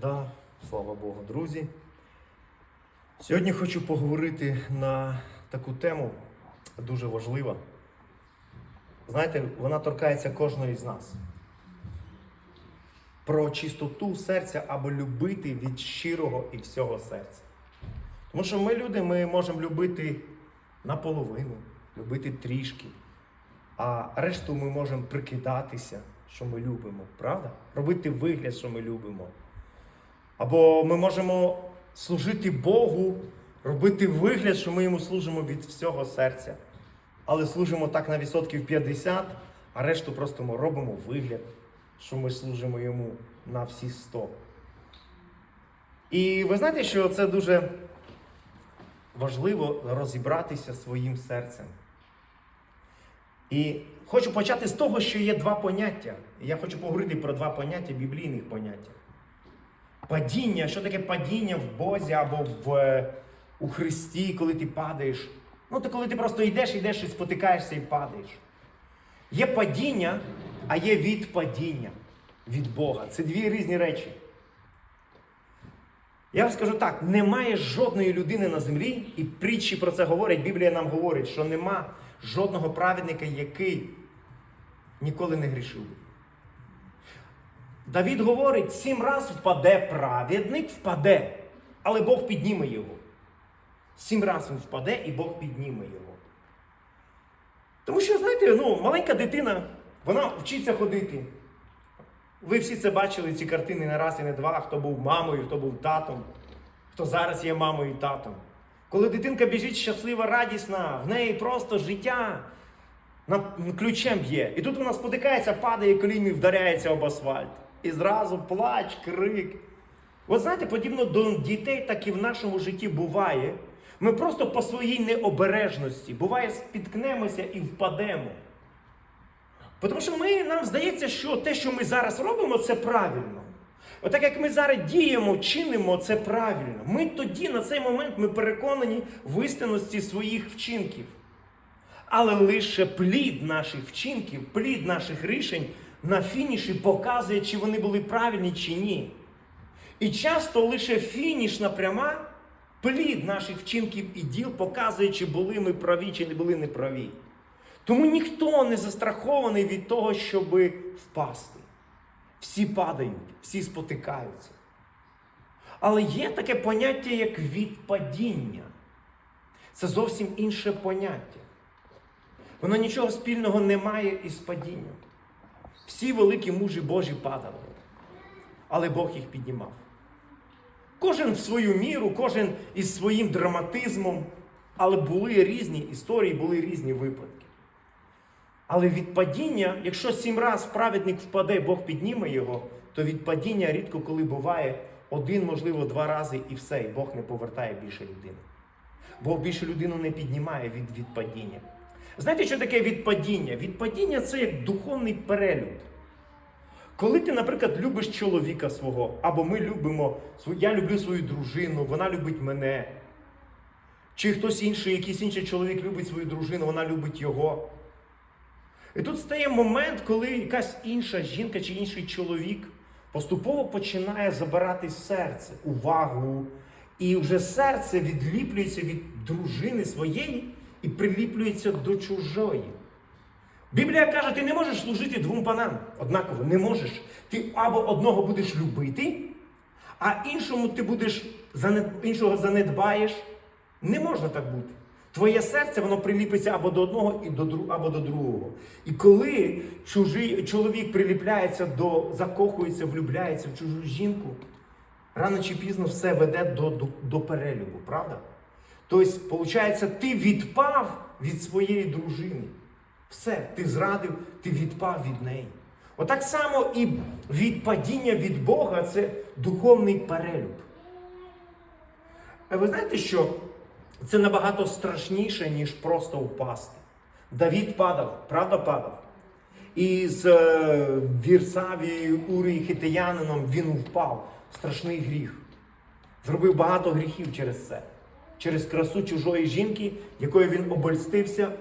Да, слава Богу, друзі. Сьогодні хочу поговорити на таку тему дуже важлива. Знаєте, вона торкається кожної з нас. Про чистоту серця або любити від щирого і всього серця. Тому що ми люди, ми можемо любити наполовину, любити трішки, а решту ми можемо прикидатися, що ми любимо, правда? Робити вигляд, що ми любимо. Або ми можемо служити Богу, робити вигляд, що ми йому служимо від всього серця. Але служимо так на відсотків 50, а решту просто ми робимо вигляд, що ми служимо йому на всі 100. І ви знаєте, що це дуже важливо розібратися своїм серцем. І хочу почати з того, що є два поняття. Я хочу поговорити про два поняття, біблійних поняття. Падіння, що таке падіння в Бозі або в, е, у Христі, коли ти падаєш. Ну, то коли ти просто йдеш, йдеш і спотикаєшся і падаєш. Є падіння, а є відпадіння від Бога. Це дві різні речі. Я вам скажу так: немає жодної людини на землі, і притчі про це говорять, Біблія нам говорить, що нема жодного праведника, який ніколи не грішив. Давід говорить, сім раз впаде праведник, впаде, але Бог підніме його. Сім раз він впаде, і Бог підніме його. Тому що, знаєте, ну, маленька дитина, вона вчиться ходити. Ви всі це бачили, ці картини не раз і не два, хто був мамою, хто був татом, хто зараз є мамою і татом. Коли дитинка біжить щаслива, радісна, в неї просто життя на ключем б'є. І тут вона спотикається, падає коліни, вдаряється об асфальт. І зразу плач, крик. От знаєте, подібно до дітей, так і в нашому житті буває. Ми просто по своїй необережності, буває, спіткнемося і впадемо. Тому що ми, нам здається, що те, що ми зараз робимо, це правильно. Отак як ми зараз діємо, чинимо, це правильно. Ми тоді, на цей момент, ми переконані в істинності своїх вчинків. Але лише плід наших вчинків, плід наших рішень на фініші показує, чи вони були правильні, чи ні. І часто лише фінішна пряма, плід наших вчинків і діл показує, чи були ми праві, чи не були неправі. Тому ніхто не застрахований від того, щоб впасти. Всі падають, всі спотикаються. Але є таке поняття, як відпадіння. Це зовсім інше поняття. Воно нічого спільного не має із падінням. Всі великі мужі Божі падали, але Бог їх піднімав. Кожен в свою міру, кожен із своїм драматизмом, але були різні історії, були різні випадки. Але від падіння, якщо сім раз праведник впаде, Бог підніме його, то від падіння рідко коли буває один, можливо, два рази і все, і Бог не повертає більше людину. Бог більше людину не піднімає від відпадіння. Знаєте, що таке відпадіння? Відпадіння це як духовний перелюд. Коли ти, наприклад, любиш чоловіка свого, або ми любимо, я люблю свою дружину, вона любить мене. Чи хтось інший, якийсь інший чоловік любить свою дружину, вона любить його. І тут стає момент, коли якась інша жінка чи інший чоловік поступово починає забирати серце, увагу, і вже серце відліплюється від дружини своєї і приліплюється до чужої. Біблія каже, ти не можеш служити двом панам. Однаково, не можеш. Ти або одного будеш любити, а іншому ти будеш іншого занедбаєш. Не можна так бути. Твоє серце воно приліпиться або до одного, і до або до другого. І коли чужий чоловік приліпляється до, закохується, влюбляється в чужу жінку, рано чи пізно все веде до, до, до перелюбу, правда? Тобто, виходить, ти відпав від своєї дружини. Все, ти зрадив, ти відпав від неї. Отак само і відпадіння від Бога це духовний перелюб. А ви знаєте, що це набагато страшніше, ніж просто впасти. Давід падав, правда падав. І з е, Вірсаві Урії Хитиянином він впав. Страшний гріх. Зробив багато гріхів через це. Через красу чужої жінки, якою він обольстився.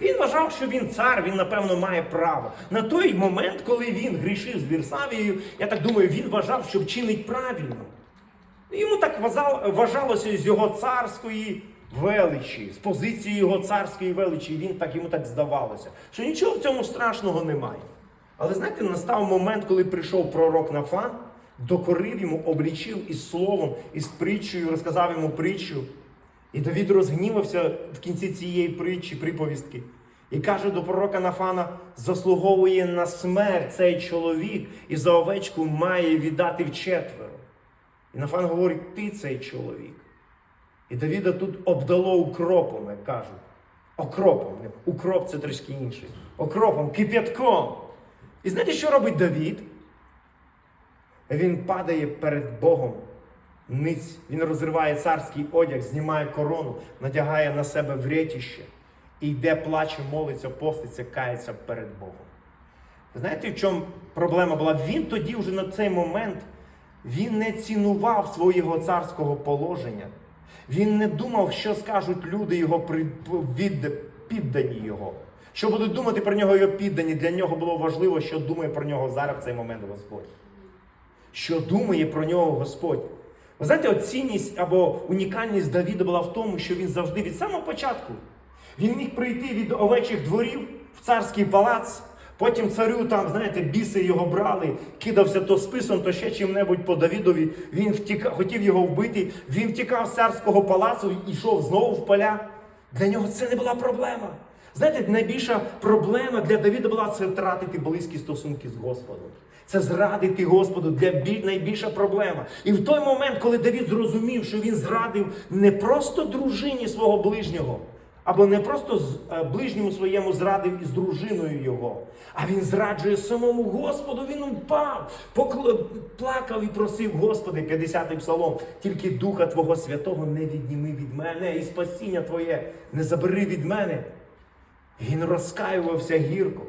Він вважав, що він цар, він, напевно, має право. На той момент, коли він грішив з Вірсавією, я так думаю, він вважав, що вчинить правильно. Йому так вважалося з його царської величі, з позиції його царської величі, він так йому так здавалося, що нічого в цьому страшного немає. Але знаєте, настав момент, коли прийшов пророк Нафан, докорив йому, облічив із словом, із притчею, розказав йому притчу. І Давід розгнівався в кінці цієї притчі, приповістки. І каже до пророка Нафана: заслуговує на смерть цей чоловік, і за овечку має віддати вчетверо. І Нафан говорить: ти цей чоловік. І Давіда тут обдало укропом, як кажуть. Окропом. Укроп це трішки інший. Окропом, кип'ятком. І знаєте, що робить Давід? Він падає перед Богом. Ниць. Він розриває царський одяг, знімає корону, надягає на себе врятіще і йде, плаче, молиться, поститься, кається перед Богом. Знаєте, в чому проблема була? Він тоді вже на цей момент він не цінував свого царського положення. Він не думав, що скажуть люди його піддані його. Що будуть думати про нього його піддані. Для нього було важливо, що думає про нього зараз в цей момент Господь. Що думає про нього Господь. Ви знаєте, от цінність або унікальність Давіда була в тому, що він завжди від самого початку він міг прийти від овечих дворів в царський палац. Потім царю там, знаєте, біси його брали, кидався то списом, то ще чим-небудь по Давідові. Він втіка, хотів його вбити. Він втікав з царського палацу і йшов знову в поля. Для нього це не була проблема. Знаєте, найбільша проблема для Давіда була це втратити близькі стосунки з Господом. Це зрадити Господу для найбільша проблема. І в той момент, коли Давід зрозумів, що він зрадив не просто дружині свого ближнього, або не просто е, ближньому своєму зрадив із дружиною його, а він зраджує самому Господу, він упав, покл- плакав і просив, Господи, 50-й псалом, тільки Духа Твого Святого не відніми від мене, і спасіння Твоє не забери від мене. Він розкаювався гірко.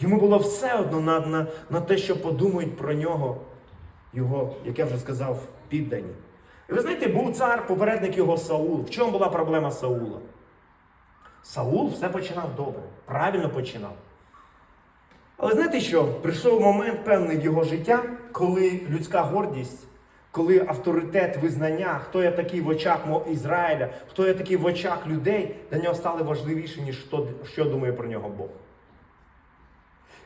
Йому було все одно на, на, на те, що подумають про нього, його, як я вже сказав, піддані. І ви знаєте, був цар, попередник його Саул. В чому була проблема Саула? Саул все починав добре, правильно починав. Але знаєте що? Прийшов момент певний його життя, коли людська гордість, коли авторитет визнання, хто я такий в очах Ізраїля, хто я такий в очах людей, для нього стали важливіше, ніж що, що думає про нього Бог.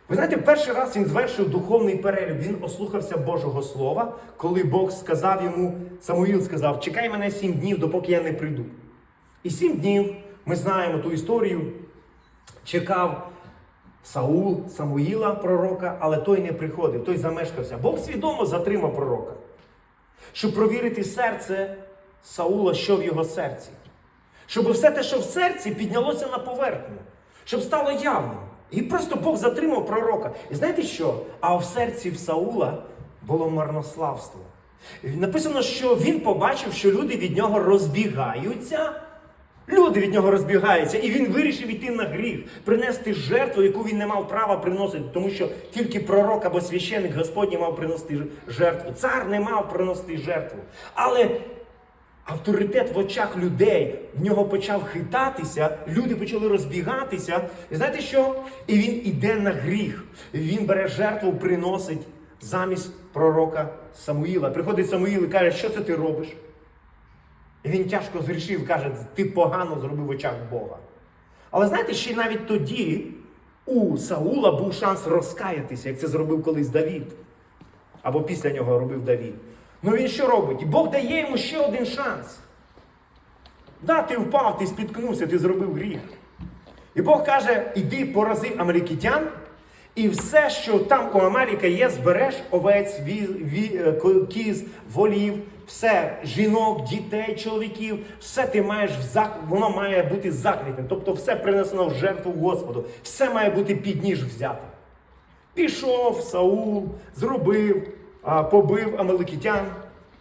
Ви знаєте, перший раз він звершив духовний перелік. Він ослухався Божого Слова, коли Бог сказав йому, Самуїл сказав, чекай мене сім днів, допоки я не прийду. І сім днів, ми знаємо ту історію, чекав Саул, Самуїла, пророка, але той не приходив, той замешкався. Бог свідомо затримав пророка, щоб провірити серце Саула, що в його серці. Щоб все те, що в серці, піднялося на поверхню, щоб стало явним. І просто Бог затримав пророка. І знаєте що? А в серці в Саула було марнославство. Написано, що він побачив, що люди від нього розбігаються. Люди від нього розбігаються, і він вирішив іти на гріх, принести жертву, яку він не мав права приносити, тому що тільки пророк або священик Господній мав приносити жертву. Цар не мав приносити жертву. Але авторитет в очах людей в нього почав хитатися, люди почали розбігатися. І знаєте що? І він іде на гріх. Він бере жертву, приносить замість пророка Самуїла. Приходить Самуїл і каже, що це ти робиш? І він тяжко зрішив, каже, ти погано зробив в очах Бога. Але знаєте, ще навіть тоді у Саула був шанс розкаятися, як це зробив колись Давід. Або після нього робив Давід. Ну він що робить? Бог дає йому ще один шанс. Да, ти впав, ти спіткнувся, ти зробив гріх. І Бог каже: іди порази амалікітян, і все, що там у Амаліка є, збереш овець, ві, ві, е, кіз, волів, все, жінок, дітей, чоловіків, все ти маєш в зак... воно має бути заклятим. Тобто все принесено в жертву Господу, все має бути під ніж взяти. Пішов Саул, зробив, побив амаликітян.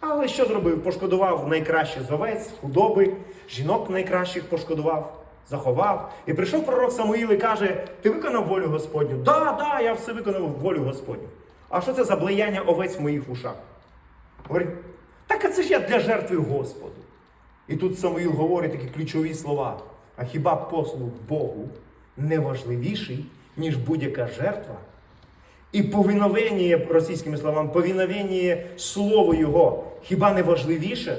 Але що зробив? Пошкодував найкраще з овець, худоби, жінок найкращих пошкодував, заховав. І прийшов пророк Самуїл і каже: Ти виконав волю Господню? Да, да, я все виконав волю Господню. А що це за блеяння овець в моїх ушах? Говорить, так а це ж я для жертви Господу. І тут Самуїл говорить такі ключові слова. А хіба послуг Богу не важливіший, ніж будь-яка жертва? І повиновення, російськими словами, повиновення Слову Його хіба не важливіше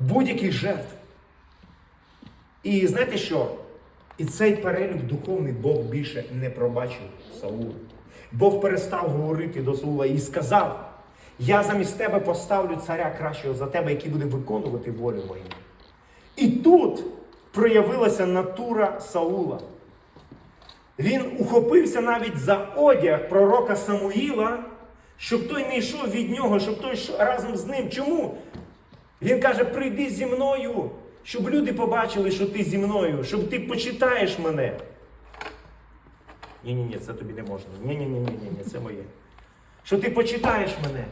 будь-яких жертв? І знаєте що? І цей перелік духовний Бог більше не пробачив Саулу. Бог перестав говорити до Саула і сказав: Я замість тебе поставлю царя кращого за тебе, який буде виконувати волю мою. І тут проявилася натура Саула. Він ухопився навіть за одяг пророка Самуїла, щоб той не йшов від нього, щоб той разом з ним. Чому? Він каже: прийди зі мною, щоб люди побачили, що ти зі мною, щоб ти почитаєш мене. Ні-ні, ні, це тобі не можна. Ні-ні-ні, ні, ні, це моє. Що ти почитаєш мене.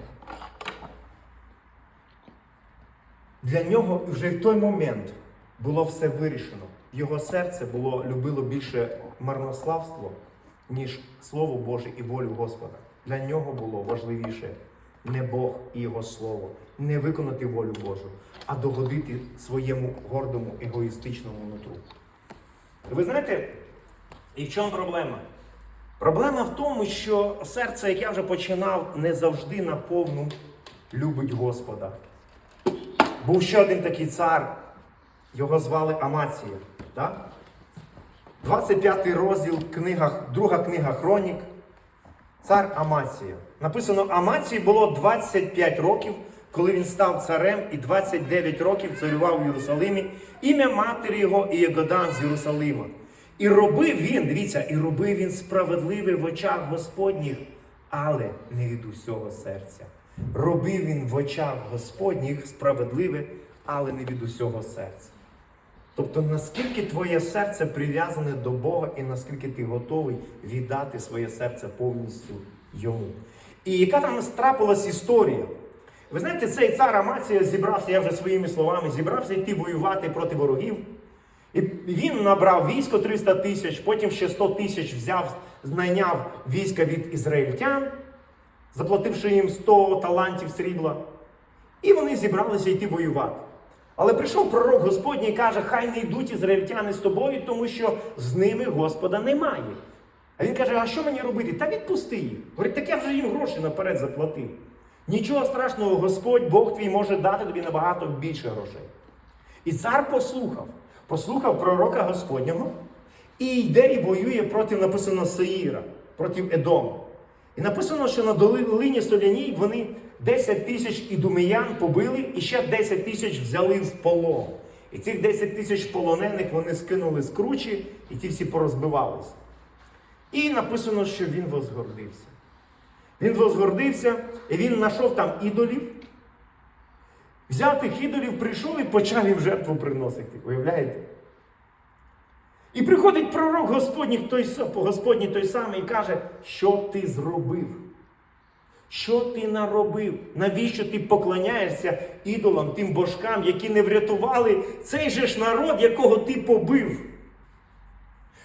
Для нього вже в той момент було все вирішено. Його серце було любило більше марнославство, ніж Слово Боже і волю Господа. Для нього було важливіше не Бог і Його Слово, не виконати волю Божу, а догодити своєму гордому егоїстичному нутру. Ви знаєте, і в чому проблема? Проблема в тому, що серце, як я вже починав, не завжди наповну любить Господа. Був ще один такий цар, його звали Амація. Так? 25 розділ, книга, друга книга Хронік. Цар Амація. Написано, Амації було 25 років, коли він став царем, і 29 років царював у Єрусалимі. Ім'я матері його і Єгодан з Єрусалима. І робив він, дивіться, і робив він справедливе в очах Господніх, але не від усього серця. Робив він в очах Господніх справедливе, але не від усього серця. Тобто, наскільки твоє серце прив'язане до Бога, і наскільки ти готовий віддати своє серце повністю йому. І яка там трапилась історія? Ви знаєте, цей цар Амація зібрався, я вже своїми словами, зібрався йти воювати проти ворогів. І він набрав військо 300 тисяч, потім ще 100 тисяч взяв, знайняв війська від ізраїльтян, заплативши їм 100 талантів срібла. І вони зібралися йти воювати. Але прийшов пророк Господній і каже, хай не йдуть ізраїльтяни з тобою, тому що з ними Господа немає. А він каже, а що мені робити? Та відпусти їх. Говорить, так я вже їм гроші наперед заплатив. Нічого страшного, Господь, Бог твій може дати тобі набагато більше грошей. І цар послухав, послухав пророка Господнього і йде і воює проти, написано, Сеїра, проти Едому. І написано, що на долині Соляній вони 10 тисяч ідумеян побили і ще 10 тисяч взяли в полон. І цих 10 тисяч полонених вони скинули з кручі, і ті всі порозбивалися. І написано, що він возгордився. Він возгордився, і він знайшов там ідолів. Взяв тих ідолів, прийшов і почав їм жертву приносити. Уявляєте? І приходить пророк Господній той, Господній той самий і каже, що ти зробив? Що ти наробив? Навіщо ти поклоняєшся ідолам, тим божкам, які не врятували цей же ж народ, якого ти побив?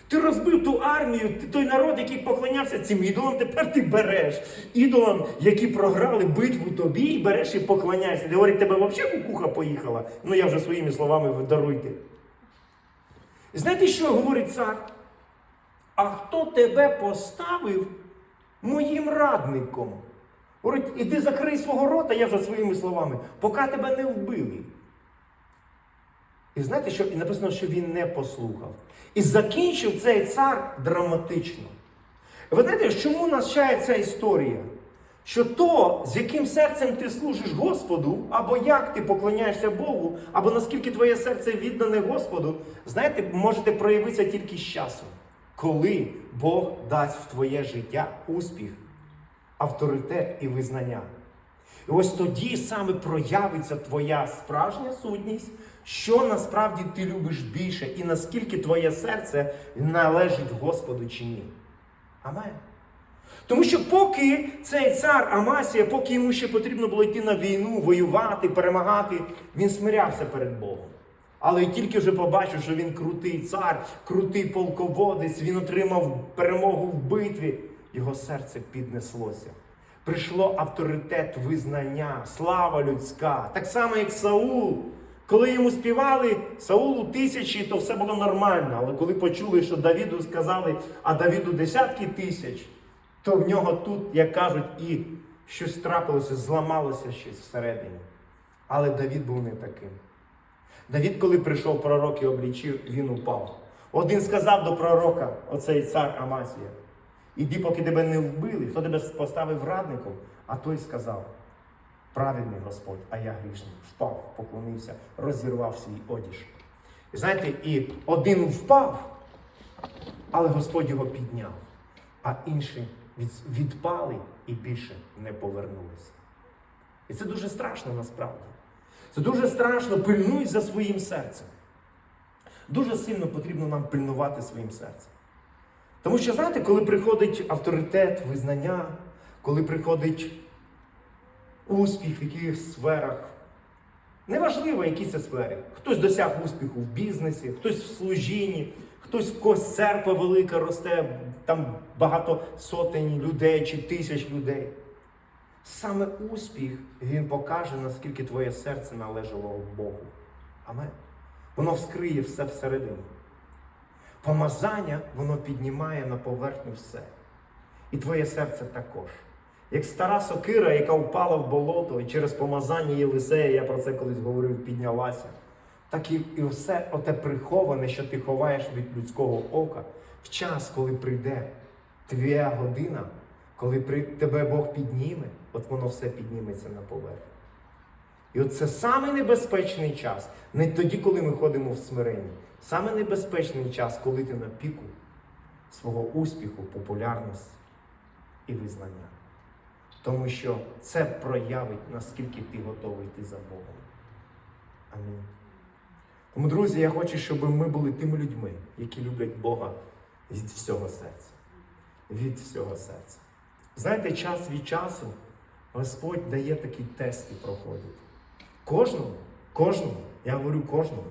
Ти розбив ту армію, ти той народ, який поклонявся цим ідолам, тепер ти береш. Ідолам, які програли битву тобі, і береш і поклоняєшся. Ти говорить, тебе взагалі кукуха поїхала? Ну я вже своїми словами ви даруйте. Знаєте, що говорить цар? А хто тебе поставив моїм радником? Говорить, іди закрий свого рота, я вже своїми словами, поки тебе не вбили. І знаєте, що і написано, що він не послухав. І закінчив цей цар драматично. Ви знаєте, чому навчає ця історія? Що то, з яким серцем ти служиш Господу, або як ти поклоняєшся Богу, або наскільки твоє серце віддане Господу, знаєте, можете проявитися тільки з часом, коли Бог дасть в твоє життя успіх, авторитет і визнання. І ось тоді саме проявиться твоя справжня сутність, що насправді ти любиш більше, і наскільки твоє серце належить Господу чи ні. Амен. Тому що поки цей цар Амасія, поки йому ще потрібно було йти на війну, воювати, перемагати, він смирявся перед Богом. Але тільки вже побачив, що він крутий цар, крутий полководець, він отримав перемогу в битві, його серце піднеслося. Прийшло авторитет визнання, слава людська. Так само, як Саул Коли йому співали Саулу тисячі, то все було нормально. Але коли почули, що Давіду сказали, а Давіду десятки тисяч, то в нього тут, як кажуть, і щось трапилося, зламалося щось всередині. Але Давід був не таким. Давід, коли прийшов пророк і облічив, він упав. Один сказав до пророка, оцей цар Амасія, іди, поки тебе не вбили, хто тебе поставив радником, а той сказав, праведний Господь, а я грішний. Впав, поклонився, розірвав свій одіж. І знаєте, і один впав, але Господь його підняв, а інші відпали і більше не повернулися. І це дуже страшно насправді. Це дуже страшно пильнуй за своїм серцем. Дуже сильно потрібно нам пильнувати своїм серцем. Тому що, знаєте, коли приходить авторитет, визнання, коли приходить успіх в якихось сферах, неважливо, які це сфери. Хтось досяг успіху в бізнесі, хтось в служінні, хтось в когось церква велика росте, там багато сотень людей чи тисяч людей. Саме успіх він покаже, наскільки твоє серце належало Богу. Амен. Воно вскриє все всередині. Помазання воно піднімає на поверхню все. І твоє серце також. Як стара сокира, яка впала в болото, і через помазання Єлисея, я про це колись говорив, піднялася. Так і, і все оте приховане, що ти ховаєш від людського ока, в час, коли прийде твоя година, коли при, тебе Бог підніме, от воно все підніметься на поверхню. І от це саме небезпечний час, не тоді, коли ми ходимо в смиренні. Саме небезпечний час, коли ти на піку свого успіху, популярності і визнання. Тому що це проявить, наскільки ти готовий йти за Богом. Амінь. Тому, друзі, я хочу, щоб ми були тими людьми, які люблять Бога від всього серця. Від всього серця. Знаєте, час від часу Господь дає такі тести проходити. Кожному, кожному, я говорю кожному.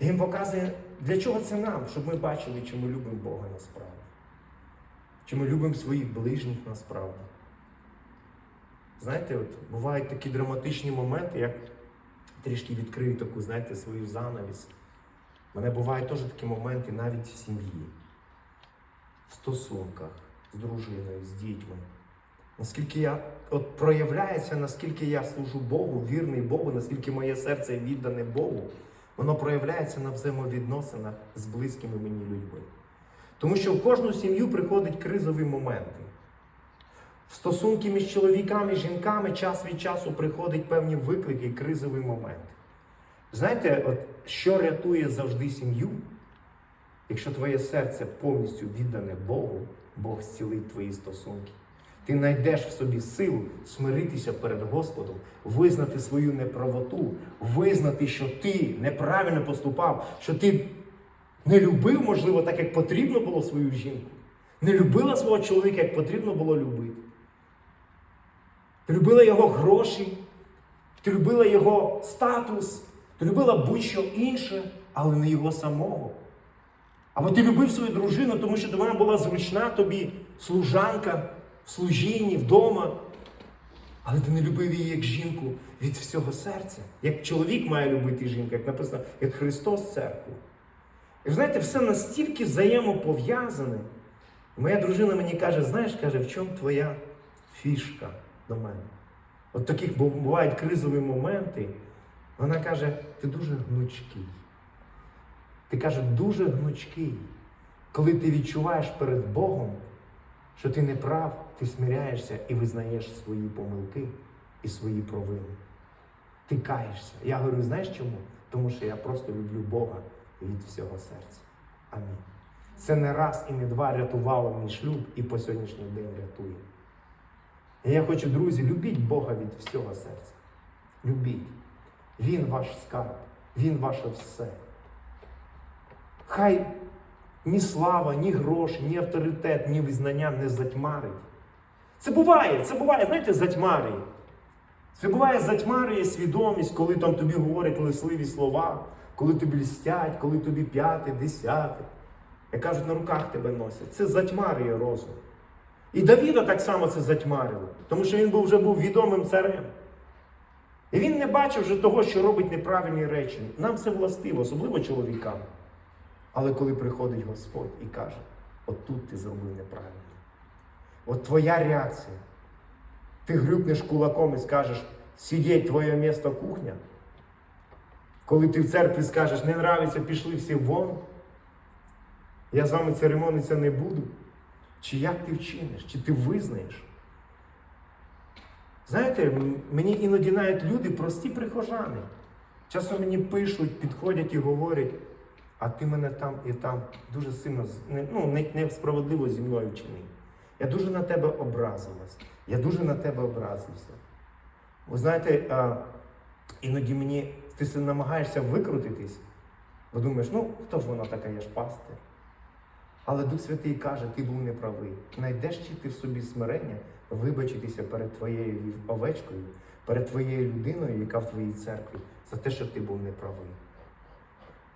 І Він показує, для чого це нам, щоб ми бачили, чи ми любимо Бога насправді. Чи ми любимо своїх ближніх насправді. Знаєте, от бувають такі драматичні моменти, як трішки відкрию таку, знаєте, свою занавість. У мене бувають теж такі моменти навіть в сім'ї, в стосунках з дружиною, з дітьми. Наскільки я от проявляється, наскільки я служу Богу, вірний Богу, наскільки моє серце віддане Богу, воно проявляється на взаємовідносинах з близькими мені людьми. Тому що в кожну сім'ю приходять кризові моменти. В стосунки між чоловіками і жінками час від часу приходять певні виклики, кризові моменти. Знаєте, от що рятує завжди сім'ю? Якщо твоє серце повністю віддане Богу, Бог зцілить твої стосунки. Ти знайдеш в собі силу смиритися перед Господом, визнати свою неправоту, визнати, що ти неправильно поступав, що ти не любив, можливо, так, як потрібно було свою жінку, не любила свого чоловіка, як потрібно було любити. Ти любила його гроші, ти любила його статус, ти любила будь-що інше, але не його самого. Або ти любив свою дружину, тому що до вона була зручна тобі служанка в служінні, вдома. Але ти не любив її як жінку від всього серця. Як чоловік має любити жінку, як написано, як Христос церкву. І знаєте, все настільки взаємопов'язане. Моя дружина мені каже, знаєш, каже, в чому твоя фішка до мене? От таких бувають кризові моменти. Вона каже, ти дуже гнучкий. Ти каже, дуже гнучкий. Коли ти відчуваєш перед Богом, що ти не прав, ти смиряєшся і визнаєш свої помилки і свої провини. Ти каєшся. Я говорю, знаєш чому? Тому що я просто люблю Бога від всього серця. Амінь. Це не раз і не два рятувало мій шлюб і по сьогоднішній день рятує. І я хочу, друзі, любіть Бога від всього серця. Любіть. Він ваш скарб, Він ваше все. Хай ні слава, ні гроші, ні авторитет, ні визнання не затьмарить. Це буває, це буває, знаєте, затьмарює. Це буває затьмарює свідомість, коли там тобі говорять лисливі слова, коли тобі льстять, коли тобі п'яте, десяте. Як кажуть, на руках тебе носять. Це затьмарює розум. І Давіда так само це затьмарило, тому що він вже був відомим царем. І він не бачив вже того, що робить неправильні речі. Нам це властиво, особливо чоловікам. Але коли приходить Господь і каже, от тут ти зробив неправильно. От твоя реакція. Ти грюкнеш кулаком і скажеш, сидіть твоє місто кухня. Коли ти в церкві скажеш, не нравиться, пішли всі вон. Я з вами церемонитися не буду. Чи як ти вчиниш, чи ти визнаєш? Знаєте, мені іноді навіть люди, прості прихожани. Часом мені пишуть, підходять і говорять, а ти мене там і там дуже сильно ну, не- несправедливо зі мною вчинив. Я дуже на тебе образилась. Я дуже на тебе образився. Ви знаєте, а, іноді мені ти намагаєшся викрутитись, бо думаєш, ну хто ж вона така, я ж пастир. Але Дух Святий каже, ти був неправий. Найдеш чи ти в собі смирення вибачитися перед твоєю овечкою, перед твоєю людиною, яка в твоїй церкві, за те, що ти був неправий.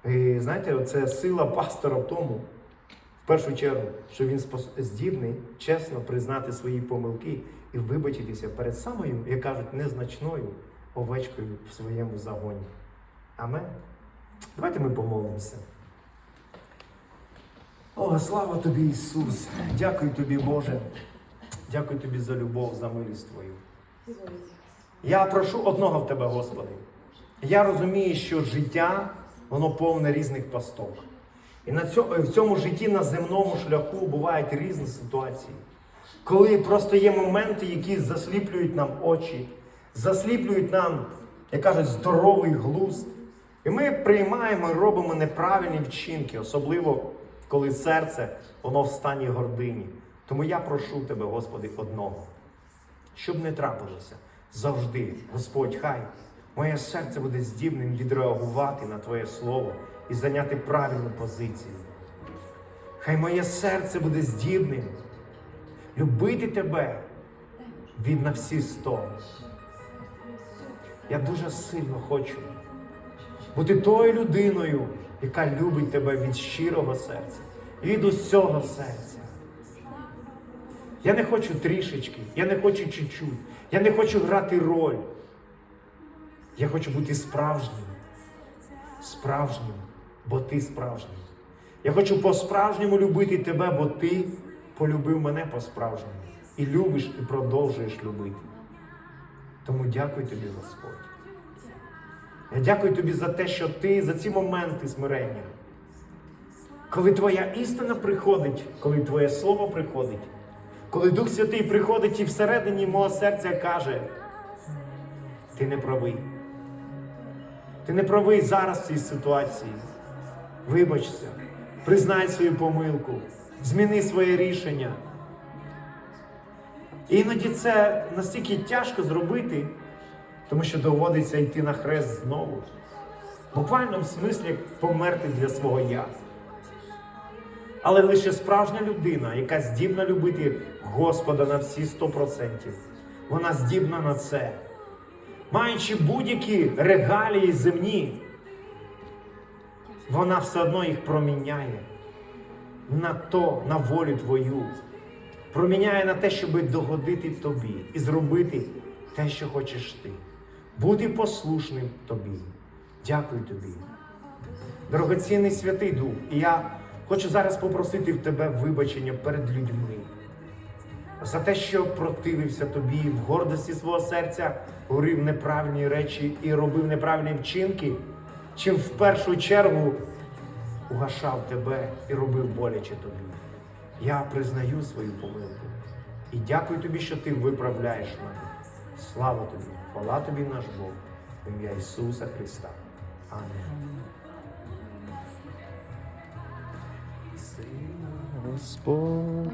І знаєте, оце сила пастора в тому, в першу чергу, що він здібний чесно признати свої помилки і вибачитися перед самою, як кажуть, незначною овечкою в своєму загоні. Амен. Давайте ми помолимося. О, слава тобі, Ісус! Дякую тобі, Боже. Дякую тобі за любов, за милість Твою. Я прошу одного в тебе, Господи. Я розумію, що життя, воно повне різних пасток. І на цьому, в цьому житті на земному шляху бувають різні ситуації. Коли просто є моменти, які засліплюють нам очі, засліплюють нам, як кажуть, здоровий глузд. І ми приймаємо і робимо неправильні вчинки, особливо коли серце воно в стані гордині. Тому я прошу тебе, Господи, одного, щоб не трапилося завжди, Господь, хай моє серце буде здібним відреагувати на Твоє Слово і зайняти правильну позицію. Хай моє серце буде здібним любити тебе від на всі сто. Я дуже сильно хочу бути тою людиною, яка любить тебе від щирого серця від усього серця. Я не хочу трішечки, я не хочу чуть-чуть, я не хочу грати роль. Я хочу бути справжнім. Справжнім, бо ти справжній. Я хочу по-справжньому любити тебе, бо ти полюбив мене по-справжньому. І любиш, і продовжуєш любити. Тому дякую тобі, Господь. Я дякую тобі за те, що ти за ці моменти смирення. Коли твоя істина приходить, коли твоє слово приходить, коли Дух Святий приходить і всередині мого серця каже, ти не правий. Ти не правий зараз в цій ситуації. Вибачся, признай свою помилку, зміни своє рішення. І іноді це настільки тяжко зробити, тому що доводиться йти на хрест знову. В буквальному смислі померти для свого я. Але лише справжня людина, яка здібна любити Господа на всі 100%, вона здібна на це. Маючи будь-які регалії земні, вона все одно їх проміняє на то, на волю твою. Проміняє на те, щоб догодити тобі і зробити те, що хочеш ти. Бути послушним тобі. Дякую тобі. Дорогоцінний Святий Дух, і я хочу зараз попросити в тебе вибачення перед людьми за те, що противився тобі в гордості свого серця, говорив неправильні речі і робив неправильні вчинки, чим в першу чергу угашав тебе і робив боляче тобі. Я признаю свою помилку і дякую тобі, що ти виправляєш мене. Слава тобі, хвала тобі наш Бог, в ім'я Ісуса Христа. Амінь. Господь.